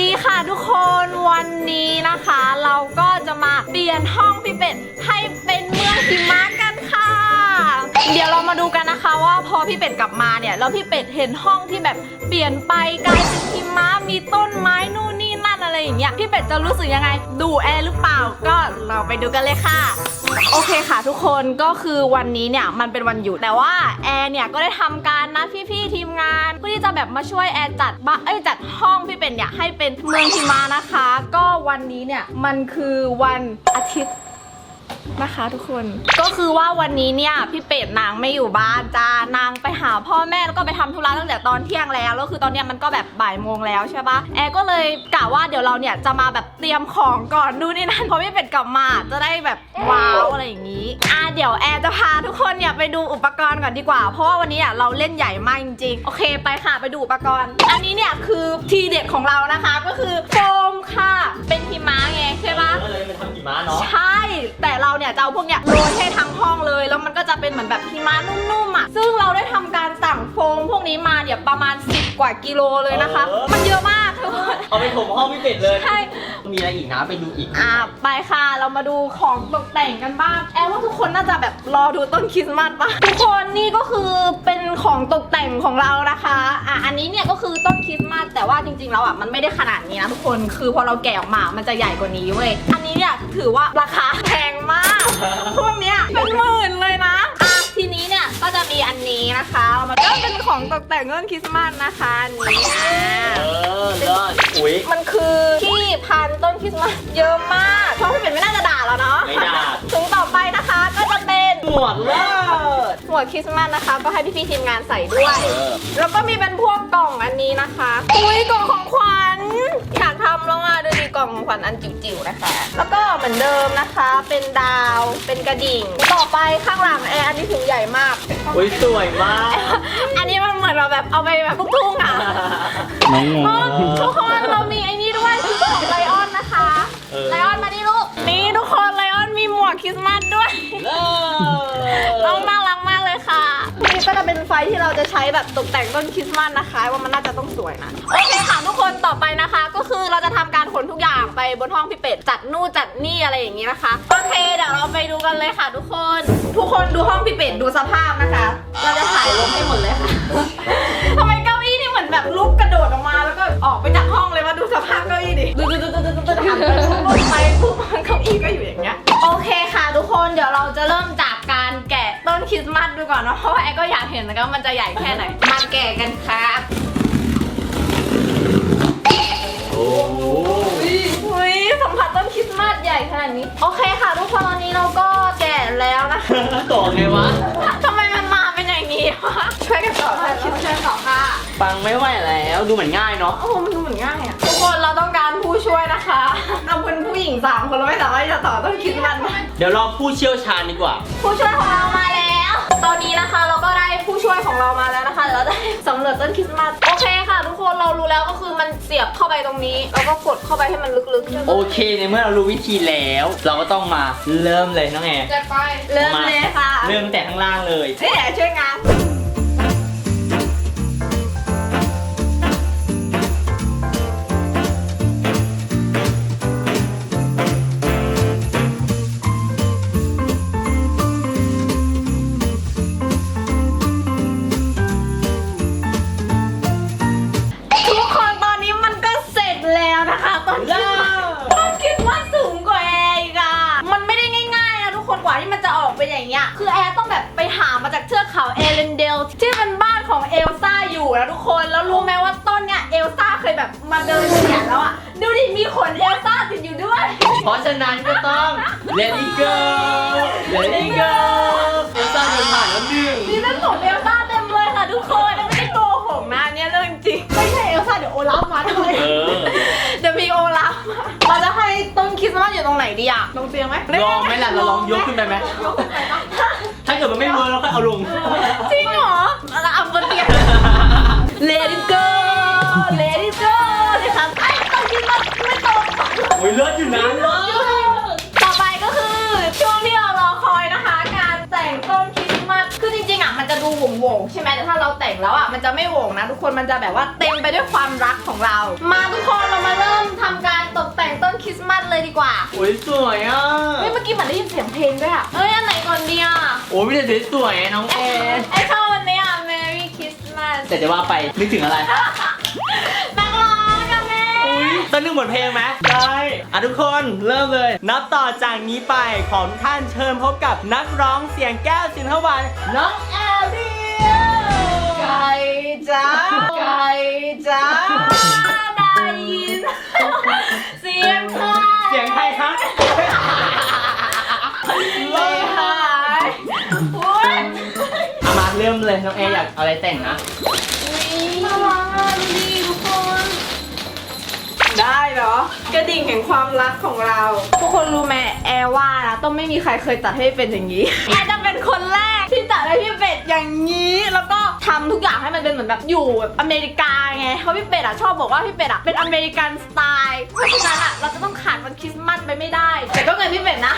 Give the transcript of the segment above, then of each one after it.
ดีค่ะทุกคนวันนี้นะคะ เราก็จะมาเปลี่ยนห้องพี่เป็ดให้เป็นเมืองหิมะกันค่ะ เดี๋ยวเรามาดูกันนะคะว่าพอพี่เป็ดกลับมาเนี่ยแล้วพี่เป็ดเห็นห้องที่แบบเปลี่ยนไปกลายเป็นหิมะมีต้นไม้นู่นนี่นั่น อะไรอย่างเงี้ยพี่เป็ดจะรู้สึกยังไง ดูแอร์หรือเปล่าก็เราไปดูกันเลยค่ะ โอเคค่ะทุกคนก็คือวันนี้เนี่ยมันเป็นวันหยุดแต่ว่าแอร์เนี่ยก็ได้ทำการนัดพี่ๆทีมงานเพื่อที่จะแบบมาช่วยแอร์จัดบ้านเอ้ยจัดห้องพี่เป็ดเนี่ยให้เป็นเมืองหิมะนะคะ ก็วันนี้เนี่ยมันคือวันอาทิตย์ นะคะทุกคน ก็คือว่าวันนี้เนี่ยพี่เป็ดนางไม่อยู่บ้านจ้านางไปหาพ่อแม่แล้วก็ไปทำธุระตั้งแต่ตอนเที่ยงแล้วแล้วคือตอนเนี้ยมันก็แบบบ่ายโมงแล้วใช่ปะแอร์ก็เลยกะว่าเดี๋ยวเราเนี่ยจะมาแบบเตรียมของก่อนดูนี่นั่นเพราะพี่เป็ดกลับมาจะได้แบบว้าวอะไรอย่างนี้อะเดี๋ยวแอร์จะพาทุกคนเนี่ยไปดูอุปกรณ์ก่อนดีกว่า เพราะว่าวันนี้อะเราเล่นใหญ่มากจริงๆโอเคไปค่ะไปดูอุปกรณ์ อันนี้เนี่ยคือทีเด็ดของเรานะคะก็คือโฟมค่ะ เป็นหิมะไงใช่ปะก็เลยมันทำกี่ม้าเนาะใช่แต่เราเนี่ยจะเอาพวกเนี้ยโรยให้ทั้งห้องเลย แล้วมันก็จะเป็นเหมือนแบบหิมะนุ่มๆอะซึ่งเราได้ทำการสั่งโฟมพวกนี้มาเนี่ยประมาณ 10 กว่ากิโลเลยนะคะ มันเยอะมากทุกคน เอาไปถมห้องไม่เป็ดเลย ใช่ มีอะไรอีกนะไปดูอีก อะไปค่ะ เรามาดูของตกแต่งกันบ้าง แอลว่าทุกคนน่าจะแบบรอดูต้นคริสต์มาสปะทุกคนนี่ก็คือเป็นของตกแต่งของเรานะคะ อะอันนี้เนี่ยก็คือต้นคริสต์มาสแต่ว่าจริงๆแล้วอะมันไม่ได้ขนาดนี้นะทุกคน คือพอเราแกะออกมา มันจะใหญ่กว่านี้เว้ย อันนี้เนี่ยถือว่าราคาแพงมาก พวกเนี้ยเป็นหมื่นเลยนะอะทีนี้เนี่ย ก็จะมีอันนี้นะคะมันก็เป็นของตกแต่งต้นคริสต์มาสนะคะอันนี้อะเออเลิศอุ้ย มันคือที่พันต้นคริสต์มาสเยอะมากเพราะพี่เป็ดไม่น่าจะด่าเราเนาะไม่ด่าถุงต่อไป ดคริสต์มาสนะคะ ก็ให้พี่ๆทีมงานใส่ด้วยเออแล้วก็มีเป็นพวกกล่องอันนี้นะคะ อุ้ยกล่องของขวัญอยากทำแล้วอะดูดีกล่องของขวัญอันจิ๋วๆนะคะ แล้วก็เหมือนเดิมนะคะ เป็นดาวเป็นกระดิ่ง ต่อไปข้างหลังแอร์อันนี้ถุงใหญ่มาก อุ้ยสวยมาก อันนี้มันเหมือนเราแบบเอาไปแบบลูกทุ่งอะน้องงเออทุกคนเรามีไอ้นี่ด้วยคือของไลออนนะคะเออไลออนมาดิลูกนี่ทุกคนไลออนมีหมวกคริสต์มาสด้วยเลิศต้องน่ารัก ก็จะเป็นไฟที่เราจะใช้แบบตกแต่งต้นคริสต์มาสนะคะ ว่ามันน่าจะต้องสวยนะ โอเคค่ะทุกคนต่อไปนะคะ ก็คือเราจะทำการขนทุกอย่างไปบนห้องพี่เป็ดจัดนู่นจัดนี่อะไรอย่างนี้นะคะ โอเคเดี๋ยวเราไปดูกันเลยค่ะ ทุกคน ทุกคนดูห้องพี่เป็ดดูสภาพนะคะ เราจะถ่ายลงให้หมดเลยค่ะทำไมเก้าอี้นี่เหมือนแบบลุกกระโดดออกมาแล้วก็ออกไปจากห้องเลยมาดูสภาพเก้าอี้ดิดูดูดูดูดูดูหันไปปุ๊บลงไปปุ๊บเก้าอี้ก็อยู่อย่างเงี้ย โอเคค่ะ ทุกคนเดี๋ยวเราจะเริ่มจากการแกะ ต้นคริสต์มาสดูก่อนเนาะเพราะว่าแอร์ก็อยากเห็นนะคะว่ามันจะใหญ่แค่ไหน มาแกะกันครับ โอ้โหอุ้ยสัมผัสต้นคริสต์มาสใหญ่ขนาดนี้ โอเคค่ะทุกคนตอนนี้เราก็แกะแล้วนะคะต่อไงวะ ทำไมมันมาเป็นอย่างนี้วะช่วยกันต่อค่ะคิดช่วยต่อค่ะ ฟังไม่ไหวแล้วดูเหมือนง่ายเนาะ โอ้โหมันดูเหมือนง่ายอะทุกคนเราต้องการผู้ช่วยนะคะเราเป็นผู้หญิงสามคนเราไม่สามารถที่จะต่อต้นคริสต์มาสได้เดี๋ยวรอผู้เชี่ยวชาญดีกว่า ผู้ช่วยของเรามาแล้ว ตอนนี้นะคะเราก็ได้ผู้ช่วยของเรามาแล้วนะคะเดี๋ยวเราจะสำรวจต้นคริสต์มาสโอเคค่ะ ทุกคนเรารู้แล้วก็คือมันเสียบเข้าไปตรงนี้ แล้วก็กดเข้าไปให้มันลึกๆใช่ไหมโอเคในเมื่อเรารู้วิธีแล้ว เราก็ต้องมาเริ่มเลยน้องแอร์จะไปเริ่มเลยค่ะ เริ่มแต่ข้างล่างเลยนี่แหละช่วยงาน let it go เอลซ่าเดินผ่านแล้วดึงมีเรื่องของเอลซ่าเต็มเลยค่ะทุกคนแล้วไม่ได้โกหกนะอันเนี่ยเรื่องจริง ไม่ใช่เอลซ่าเดี๋ยวโอลาฟมาด้วยเออเดี๋ยวมีโอลาฟมาเราจะให้ต้นคริสต์มาสอยู่ตรงไหนดีอะลงเตียงไหมลองไหมล่ะเราลองยกขึ้นไปไหมยกขึ้นไปปะถ้าเกิดมันไม่เวิร์กเราก็เอาลง จริงเหรอเราเอาบนเตียง Let it go Let it go เลยค่ะไอ้ต้นคริสต์มาสไม่ตรง โอ้ยเลิศอยู่นะเลิศ วงๆใช่ไหมแต่ถ้าเราแต่งแล้วอะมันจะไม่โหวงนะ ทุกคนมันจะแบบว่าเต็มไปด้วยความรักของเรา มาทุกคนเรามาเริ่ต์มาสเลยดีกว่าโอ้ยสวยอะ เฮ้ยเมื่อกี้เหมือนได้ยินเสียงเพลงด้วยอะเอ้ยอันไหนก่อนดีอะโอ้ยไม่ได้สวยๆน้องแอร์ไอชอบอันนี้อะ Merry Christmas แต่จะว่าไปนึกถึงอะไรนักร้องกับแม่ อุ้ยต้นนึกบทเพลงไหมได้อะทุกคนเริ่มเลย นับต่อจากนี้ไปของท่านเชิญพบกับนักร้องเสียงแก้วสินทวันน้องแอเรียลไก่จ้าไก่จ้าได้ยิน เสียงใครเสียงใครคะเลยหายโอ๊ยเอามาเริ่มเลยน้องแอร์อยากเอาอะไรแต่งนะ น่ารักอะดูดิทุกคน ได้เหรอ กระดิ่งแห่งความรักของเรา ทุกคนรู้ไหมแอร์ว่านะต้องไม่มีใครเคยตัดให้เป็นอย่างนี้ แอร์จะเป็นคนแรกที่ตัดให้พี่เป็ดอย่างนี้ แล้วก็ ทำทุกอย่างให้มันเป็นเหมือนแบบอยู่แบบอเมริกาไงเพราะพี่เป็ดอะชอบบอกว่าพี่เป็ดอะเป็นอเมริกันสไตล์เพราะฉะนั้นอะเราจะต้องขาดวันคริสต์มาสไปไม่ได้แต่ก็เงินพี่เป็ดนะ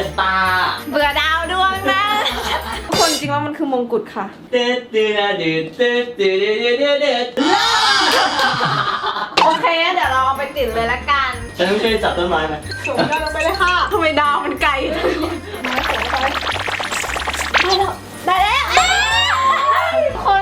อะสตาร์เบื่อดาวดวงนะทุกคนจริงแล้วมันคือมงกุฎค่ะเตืดเตืดเตืดเตืดเตืดเตืดเตืดเตืดโอเค เดี๋ยวเราเอาไปติดเลยละกันฉันต้องช่วยจับต้นไม้ไหมส่งดาวลงไปเลยค่ะทำไมดาวมันไกลจังได้แล้วได้แล้วทุกคน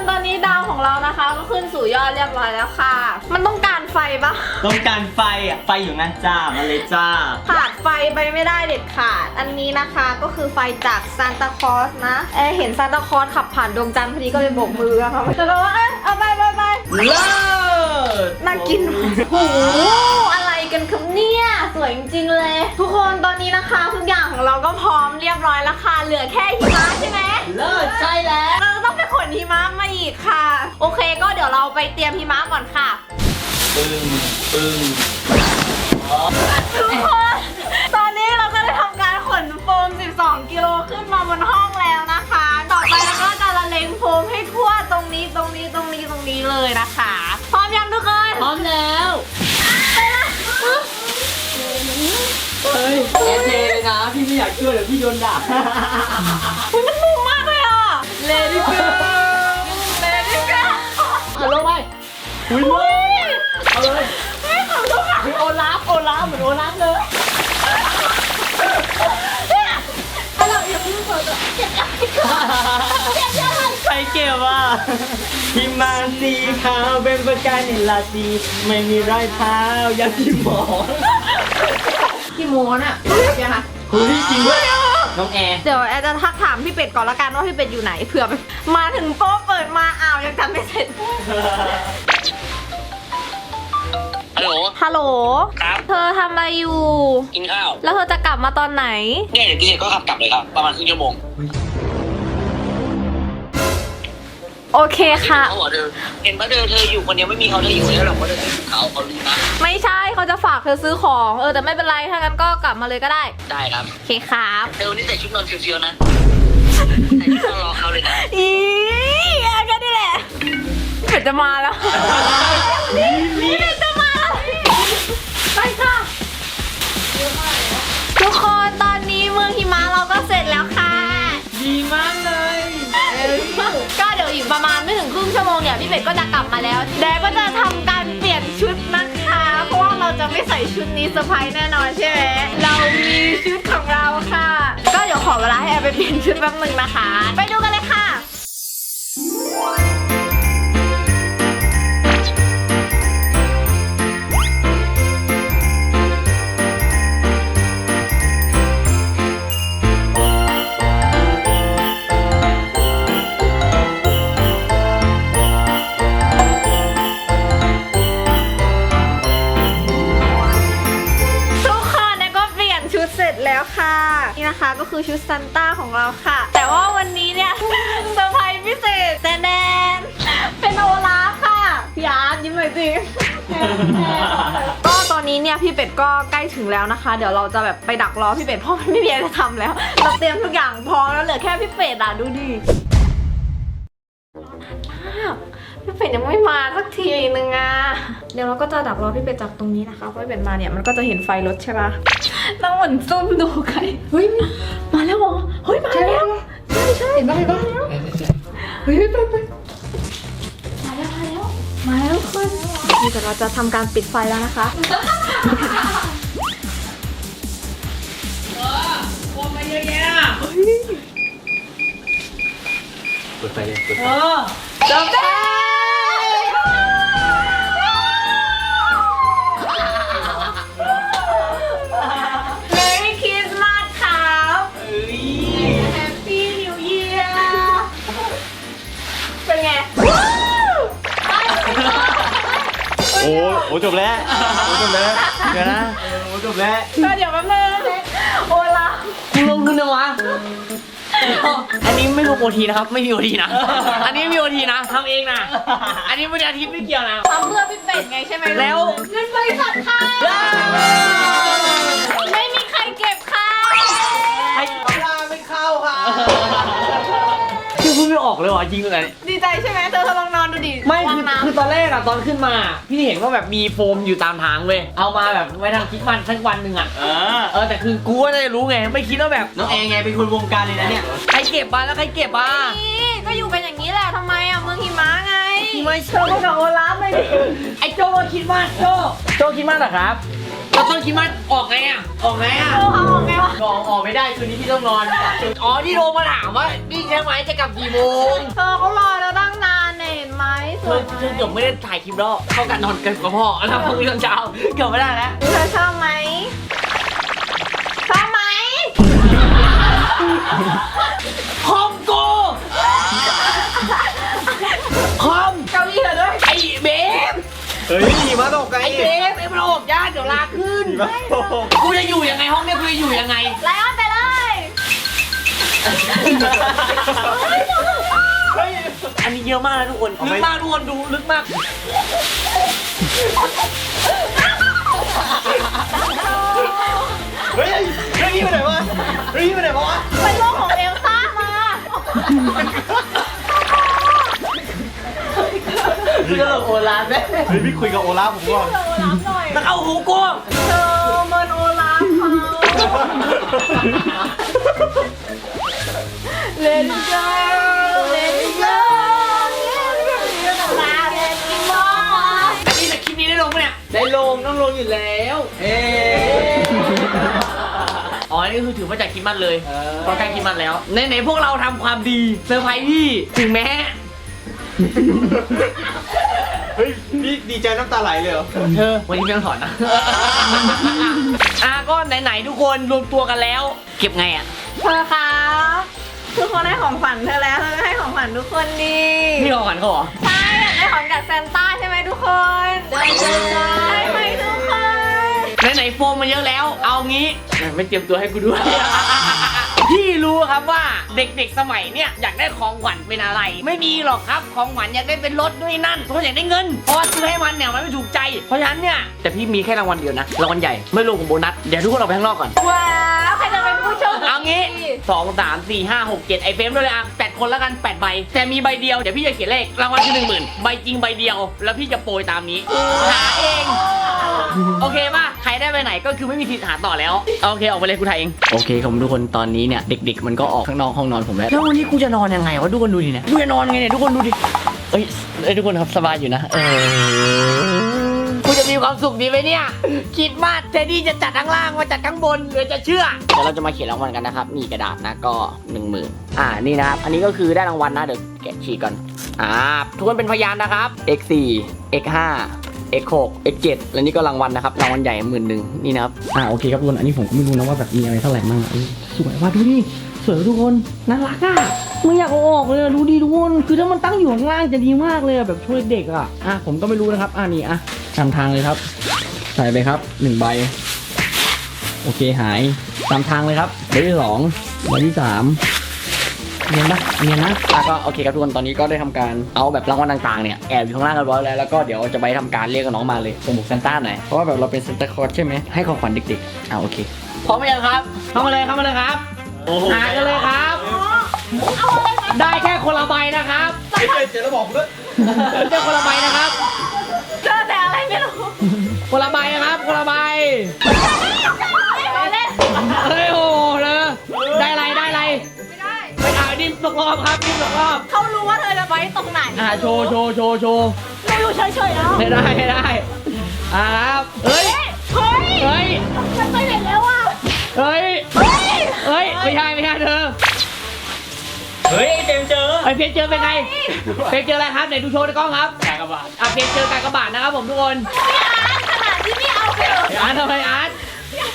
ตอนนี้ดาวของเรานะคะ ก็ขึ้นสู่ยอดเรียบร้อยแล้วค่ะ มันต้องการไฟปะต้องการไฟอะไฟอยู่งั้นจ้ามาเลยจ้า ขาดไฟไปไม่ได้เด็ดขาด อันนี้นะคะก็คือไฟจากซานตาคลอสนะเอยเห็นซานตาคลอสขับผ่านดวงจันทร์พอดีก็เลยโบกมืออะค่ะแต่เราว่าเอยเอาไปไปไปเลิศน่ากินโอ้โหอะไรกันครับเนี่ยสวยจริงๆเลย ทุกคนตอนนี้นะคะทุกอย่างของเราก็พร้อมเรียบร้อยแล้วค่ะเหลือแค่หิมะใช่ไหม เลิศใช่แล้วเราต้องไปขนหิมะมาอีกค่ะ โอเคก็เดี๋ยวเราไปเตรียมหิมะก่อนค่ะปึ้งปึ้งทุกคนตอนนี้เราก็ได้ทำการขนโฟม 12 กิโลขึ้นมาบนห้องแล้วนะคะ ต่อไปเราก็จะละเลงโฟมให้ทั่วตรงนี้ตรงนี้ตรงนี้ตรงนี้เลยนะคะ พร้อมยังทุกคนพร้อมแล้วเฮ้ยแอร์เทเลยนะ พี่ไม่อยากช่วยเดี๋ยวพี่โดนด่า Let it go Let it go เอาลงไปอุ้ยอุ๊ยเอาเลยไม่ขำทุกอะอุ้ยโอลาฟโอลาฟเหมือนโอลาฟเลย ถ้าเราอย่าเพิ่งเปิดตัวเจ็บแล้วเจ็บยังไงใครเก็บอะหิมาสีขาวเป็นประกายในลาตีไม่มีรอยเท้าอย่างที่หมอกี่โมงน่ะยังไงเฮ้ยจริงด้วย น้องแอร์ เดี๋ยวแอร์จะทักถามพี่เป็ดก่อนละกันว่าพี่เป็ดอยู่ไหนเผื่อแบบมาถึงโป๊ะเปิดมาอ้าวยังทำไม่เสร็จ ฮัลโหล ฮัลโหล ครับ เธอทำอะไรอยู่ กินข้าว แล้วเธอจะกลับมาตอนไหน เนี่ยเดี๋ยวกินเสร็จก็ขับกลับเลยครับ ประมาณครึ่งชั่วโมง โอเคค่ะ เขาบอกเธอเห็นว่าเธอเธออยู่คนเดียวไม่มีเขาเธออยู่คนเดียวหรอกว่าเธอไม่มีเขาเขารู้นะไม่ใช่เขาจะฝากเธอซื้อของ เออแต่ไม่เป็นไรถ้างั้นก็กลับมาเลยก็ได้ ได้ครับโอเคครับ เธอวันนี้ใส่ชุดนอนเฟียวๆนะใส่ชุดนอนรอเขาเลยนะอีแอร์ก็นี่แหละเกิดจะมาแล้ว นี่เกิดจะมาแล้ว ไม่ถึงครึ่งชั่วโมงเนี่ยพี่เป็ดก็จะกลับมาแล้วแดก็จะทำการเปลี่ยนชุดนะคะ เพราะว่าเราจะไม่ใส่ชุดนี้เซอร์ไพรส์แน่นอนใช่ไหมเรามีชุดของเราค่ะ ก็เดี๋ยวขอเวลาให้แอร์ไปเปลี่ยนชุดแป๊บนึงนะคะ ไปดูกันเลยค่ะ คะก็คือชุดซันต้าของเราค่ะ แต่ว่าวันนี้เนี่ยเซอร์ไพรส์พิเศษแดนๆเป็นโอลาฟค่ะพี่อาร์ตยิ้มหน่อยสิ ก็ตอนนี้เนี่ยพี่เป็ดก็ใกล้ถึงแล้วนะคะ เดี๋ยวเราจะแบบไปดักรอพี่เป็ดเพราะมันไม่มีอะไรจะทำแล้ว เราเตรียมทุกอย่างพร้อมแล้วเหลือแค่พี่เป็ดอะดูดิรอนานมากพี่เป็ดยังไม่มาสักทีนึงอะ เดี๋ยวเราก็จะดักรอพี่เป็ดจากตรงนี้นะคะเพราะพี่เป็ดมาเนี่ยมันก็จะเห็นไฟรถใช่ปะต้องเหมือนซุ่มดูใครเฮ้ยมาแล้วเห รอเฮ้ยมาแล้วใช่ใช่เห็นปะเห็นปะเฮ้ยไปไปมาแล้วมาแล้วมาแล้วทุกคนนี่เดี๋ยวเราจะทำการปิดไฟแล้วนะคะเปิดไฟเลยเปิดไฟจบได้เอ้โหจบแล้วโอ้จบแล้วเดี๋ยวนะโอ้จบแล้วก็เดี๋ยวแป๊บนึงโอลามึงลงทุนนะวะอันนี้ไม่รวมโอทีนะครับ ไม่มีโอทีนะ อันนี้ไม่มีโอทีนะทำเองนะ อันนี้ไม่ได้อาทิตย์ไม่เกี่ยวนะทำเพื่อพี่เป็ดไงใช่ไหมแล้วเงินบริษัทค่ะ เลยว่ะจริงเลยดีใจใช่ไหมเธอเธอลองนอนดูดิไม่วาคืงอน้ำคือตอนแรกอะตอนขึ้นมา พี่เห็นว่าแบบมีโฟมอยู่ตามทางเว้ยเอามาแบบไว้ทางคลิปมันทั้งวันหนึ่งอะเออเออแต่คือกูก็ได้รู้ไงไม่คิดว่าแบบน้องแอร์ไงเป็นคนวงการเลยนะเนี่ยใครเก็บมาแล้วใครเก็บมานี่ก็อยู่กันอย่างนี้แหละทำไมอะเมืองหิมะไง ไม่เธอมากับโอลาฟเลยดิไอ้โจคิดว่าโจโจคิดว่าเหรอครับ แล้วต้นคิดว่าออกไงอะออกไงอะโอ้เอาไงวะออกออกไม่ได้คืนนี้พี่ต้องนอนอ๋อที่โทรมาถามว่านี่ใช่ไหมจะกลับกี่โมงเธอเขารอแล้วตั้งนานเนี่ยเห็นไหมสเธวอยไหมเธอเกือบไม่ได้ถ่ายคลิปแล้วเข้ากันนอนกันกับพ่อแล้วพรุ่งนี้ตอนเช้าเกือบไม่ได้แล้ว เธอชอบไหมชอบไหมคอมโกคอมเก้าอี้เธอด้วยไอ้เบฟ เฮ้ยหิมะตกไงไอ้เบฟไอ้มันออกยากเดี๋ยวลาขึ้น หิมะตกกูจะอยู่ยังไงห้องเนี้ยกูจะอยู่ยังไง ไลออนไปเลยเฮ้ยอันนี้เยอะมากนะทุกคนเอาลึไหมกมากทุกคนดูลึกมาก เฮ้ยเฮ้ยพี่ไปไหนวะเฮ้ยพี่ไปไหนวะไปโลกของเอลซ่ามา เรื่องโอลาฟแม่เฮ้ยพี่คุยกับโอลาฟผมก่อนเธอโอลาฟหน่อยมันเอาหูกูเธอเมินโอลาฟเขาเลนเจอร์เลนเจอร์ลาเลนมออันนี้แต่คลิปนี้ได้ลงปะเนี่ยได้ลงต้องลงอยู่แล้วเอ๊อ๋อ นี่คือถือว่าจากคริดมันเลยเพราะใกล้คริดมันแล้ว ในไหนๆพวกเราทำความดีเซอร์ไพรส์พี่ ถึงแม้ เฮ้ยพี่ดีใจน้ำตาไหลเลยเหรอ เธอวันนี้ไม่ต้องถอนนะอะก็ไหนๆทุกคนรวมตัวกันแล้ว เก็บไงอะ เธอคะทุกคนให้ของขวัญเธอแล้วเธอก็ให้ของขวัญทุกคนดีพี่ของขวัญเขาเหรอใช่อยากได้ของจากแซนต้าใช่ไหมทุกคนใช่ใช่ใช่ไหมทุกคน ไหนๆโฟมมันเยอะแล้ว เอางี้ ไม่เตรียมตัวให้กูด้วย พี่รู้ครับว่าเด็กๆสมัยเนี่ยอยากได้ของขวัญเป็นอะไร ไม่มีหรอกครับของขวัญอยากได้เป็นรถด้วยนั่นเพราะอยากได้เงินเพราะว่าซื้อให้มันเนี่ยมันไม่ถูกใจ เพราะฉะนั้นเนี่ยแต่พี่มีแค่รางวัลเดียวนะรางวัลใหญ่ไม่รวมกับโบนัสเดี๋ยวทุกคนออกไปข้างนอกก่อนว้าวใครจะเป็นผู้โชคดีเอางี้สองสามสี่ห้าหกเจ็ดไอเฟรมด้วยเลยอะแปดคนแล้วกันแปดใบแต่มีใบเดียวเดี๋ยวพี่จะเขียนเลขรางวัลคือหนึ่งหมื่นใบจริงใบเดียว แล้วพี่จะโปรยตามนี้หาเอง โอเคป่ะใครได้ไปไหนก็คือไม่มีสิทธิ์หาต่อแล้วโอเคออกไปเลยกูถ่ายเองโอเคครับทุกคนตอนนี้เนี่ยเด็ก ๆ มันก็ออกข้างนอกห้องนอนผมแล้วแล้ววันนี้กูจะนอนยังไงวะทุกคนดูดิเนี่ยกูจะนอนไงเนี่ยทุกคนดูดิเอ้ยเอ้ยทุกคนครับสบายอยู่นะเออกูจะมีความสุขดีไหมเนี่ย คิดว่าเทดดี้จะจัดข้างล่างมาจัดข้างบนหรือจะเชื่อเดี๋ยวเราจะมาเขียนรางวัลกันนะครับมีกระดาษนะก็หนึ่งหมื่นอ่านี่นะครับอันนี้ก็คือได้รางวัลนะเดี๋ยวแกะฉีกก่อนอ่าทุกคนเป็นพยานนะครับ x 4 x 5 x 6 x 7 และนี่ก็รางวัลนะครับรางวัลใหญ่หมื่นหนึ่งนี่นะครับอ่าโอเคครับทุกคนอันนี้ผมก็ไม่รู้นะว่าแบบมีอะไรเท่าไหร่บ้างอะเออสวยว่ะดูดิสวยทุกคนน่ารักอะมึงอยากเอาออกเลยดูดิทุกคนคือถ้ามันตั้งอยู่ข้างล่างจะดีมากเลยแบบช่วยเด็กอะอะผมก็ไม่รู้นะครับอ่านี่อะนำทางเลยครับ ใส่ไปครับหนึ่งใบโอเคหายตามทางเลยครับใบที่สองใบที่สาม เนียนปะเนียนนะแล้วก็โอเคครับทุกคนตอนนี้ก็ได้ทำการเอาแบบรางวัลต่างๆเนี่ยแอบอยู่ข้างล่างเรียบร้อยแล้วแล้วก็เดี๋ยวจะไปทำการเรียกกับน้องมาเลยส่งบุกซานต้าหน่อยเพราะว่าแบบเราเป็นซานตาคลอสใช่ไหมให้ของขวัญเด็กๆอ่าโอเคพร้อมไหมยังครับเข้ามาเลยเข้ามาเลยครับโอ้โหหากันเลยครับ ได้แค่คนละใบนะครับไม่เคยเจอแล้วบอกด้วยได้คนละใบนะครับเจอแต่อะไรไม่รู้คนละใบนะครับคนละใบ ว่าเธอจะไว้ตรงไหนอ่าโชว์โชว์โชว์โชว์เราอยู่เฉยๆแล้วไม่ได้ไม่ได้อ่าครับเฮ้ยเฮ้ยเฮ้ยมันไปไหนแล้วอะเฮ้ยเฮ้ยเฮ้ยไม่ใช่ไม่ใช่เธอเฮ้ยเจมส์เจอไอเพจเจอเป็นไงเพจเจออะไรครับไหนดูโชว์ในกล้องครับกากบาทอะเพจเจอกากบาทนะครับผมทุกคนพี่อาร์ตขนาดที่ไม่เอาไปเลยไออาร์ตทำไมอาร์ต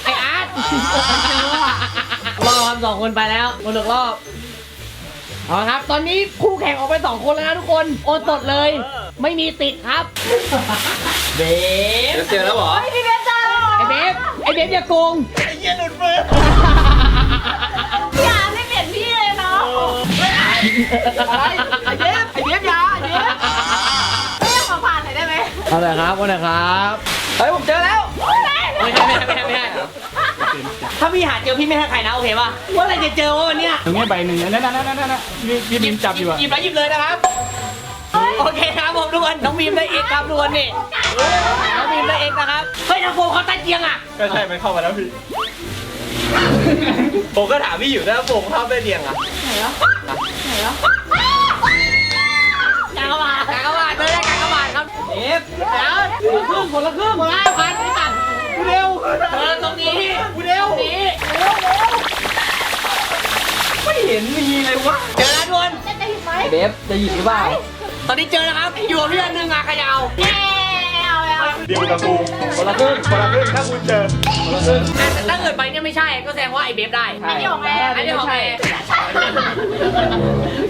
ไออาร์ตรอบครับสองคนไปแล้วคนหนึ่งรอบ เอาละครับ ตอนนี้คู่แข่งออกไปสองคนแล้วนะทุกคน โอนสดเลย ไม่มีติดครับ เบฟเจอแล้วเหรอ ไม่พี่เบสเจอไอเบฟไอเบฟอย่าโกง ไอ้เหี้ยหลุดมือพี่อาร์ตไม่เปลี่ยนพี่เลยเนาะอะไรไอ้เย็บไอ้เย็บยาไอ้เย็บไม่อยากมาผ่านหน่อยได้ไหมเอาเลยครับเอาเลยครับ เฮ้ยผมเจอแล้ว ไม่ใช่ไม่ใช่ไม่ใช่ไม่ใช่ ถ้าพี่หาเจอพี่ไม่ให้ใครนะโอเคป่ะว่าอะไรจะเจอวะวันเนี้ยตรงนี้ใบหนึ่งนั่นนั่นนั่นนั่นนั่นพี่พี่บิมจับอยู่อะหยิบแล้วหยิบเลยนะครับ โอเคครับผมทุกคนน้องบีมได้เอกครับทุกคนนี่น้องบีมได้เอกนะครับเฮ้ยทางโฟมเขาใต้เตียงอะก็ใช่มันเข้ามาแล้วพี่ ผมก็ถามพี่อยู่นะผมเข้าไปเรียงอะกากบาทกากบาทเจอได้กากบาทครับเอฟแล้วคนละครึ่งคนละครึ่งคนละพันนี่ตัด เร็วเออตรงนี้เร็วนี้ไม่เห็นมีเลยวะเจอแล้วทุกคนจะจะหยิบไหมเบฟจะหยิบหรือเปล่า ตอนนี้เจอแล้วครับ อยู่กับพี่อันหนึ่งอะใครจะเอาแย่เอาแล้วเดียวกับกูคนละครึ่งคนละครึ่งถ้ากูเจอคนละครึ่งอะแต่ถ้าเกิดใบเนี่ยไม่ใช่ก็แสดงว่าไอ้เบฟได้อันนี้ของแม่อันนี้ของแม่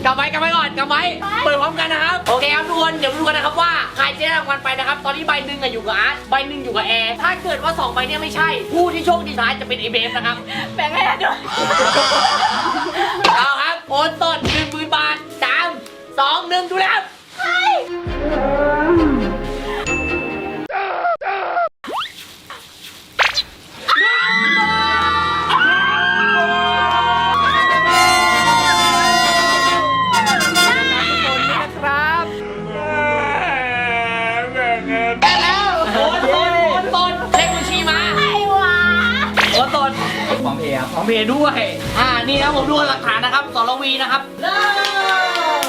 กำไว้กำไว้ก่อนกำไว้เปิดพร้อมกันนะครับ โอเคครับทุกคน เดี๋ยวมาดูกันนะครับว่า ใคร จะได้รางวัลไปนะครับ ตอนนี้ใบหนึ่งอะอยู่กับอาร์ตใบหนึ่งอยู่กับแอร์ ถ้าเกิดว่าสองใบเนี่ยไม่ใช่ ผู้ที่โชคดีสุดท้ายจะเป็นไอ้เบฟนะครับ แบ่งให้ด้วยเอาครับโอนต้นหนึ่งหมื่นบาทสามสองหนึ่งดูแล้ว ของเพย์ครับของเพย์ด้วย อ่า นี่นะผมดูหลักฐานนะครับสรวีนะครับเริ่ม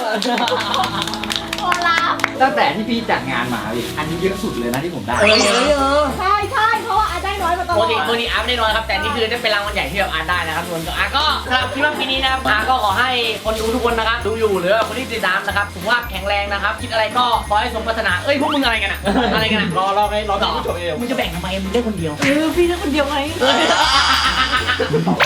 โอลาฟตั้งแต่ที่พี่จัดงานมาพี่อันนี้เยอะสุดเลยนะที่ผมได้เออเออเออใช่ใช่เพราะว่าอาได้น้อยมาตปลกอดติปกติอาร์ตได้น้อยครับ แต่นี่คือได้เป็นรางวัลใหญ่ที่แบบอาร์ตได้นะครับทุกคนอาร์ตก็สำหรับคลิปปีนี้นะครับอาร์ตก็ขอให้คนดูทุกคนนะครับดูอยู่หรือว่าคนที่ติดตามนะครับสุขภาพแข็งแรงนะครับคิดอะไรก็ขอให้สมปรารถนาเอ้ยพวกมึงอะไรกันอะอะไรกันอะรอรอไงรอพี่ผู้ชมเองมึงจะแบ่งทำไมมึงได้คนเดียวเออพี่ได้คนเดียวไง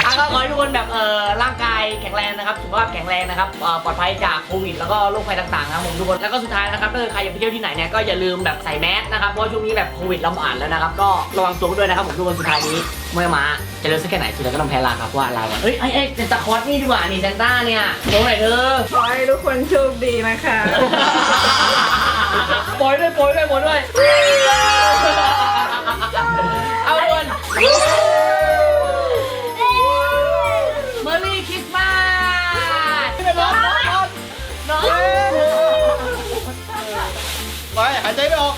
อาก็ขอให้ทุกคนแบบเออร่างกายแข็งแรงนะครับสุขภาพแข็งแรงนะครับเอ่อปลอดภัยจากโควิดแล้วก็โรคภัยต่างๆนะครับผมทุกคนแล้วก็สุดท้ายนะครับถ้าเกิดใครอยากไปเที่ยวที่ไหนเนี่ยก็อย่าลืมแบบใส่แมสนะครับเพราะว่าช่วงนี้แบบโควิดระบาดแล้วนะครับก็ระวังตัวกันด้วยนะครับผมทุกคนสุดท้ายนี้เมื่อมาจะเร็วสักแค่ไหนสุดท้ายก็ต้องแพ้ลาครับเพราะว่าลาวันเอ้ยไอ้ไอ้เซนตาคลอสนี่ดีกว่านี่เซนต้าเนี่ยโชว์หน่อยเธอขอให้ทุกคนโชคดีนะคะโปรยด้วยโปรยด้วยโปรยด้วย เอาทุกคน ใจไม่ออก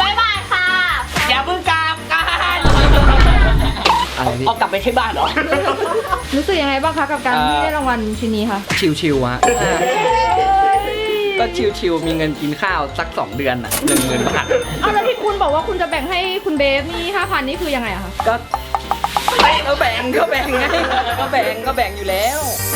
บ๊ายบายค่ะ อย่าเพิ่งกลับกันเอากลับไปที่บ้านเหรอ รู้สึกยังไงบ้างคะกับการที่ได้รางวัลชิ้นนี้คะชิวๆฮะก็ชิวๆมีเงินกินข้าวสัก 2 เดือนอะหนึ่งหมื่นบาทเอาแล้วที่คุณบอกว่าคุณจะแบ่งให้คุณเบฟนี่ห้าพันนี่คือยังไงอะคะก็ไม่ก็แบ่งก็แบ่งไงก็แบ่งก็แบ่งอยู่แล้วโ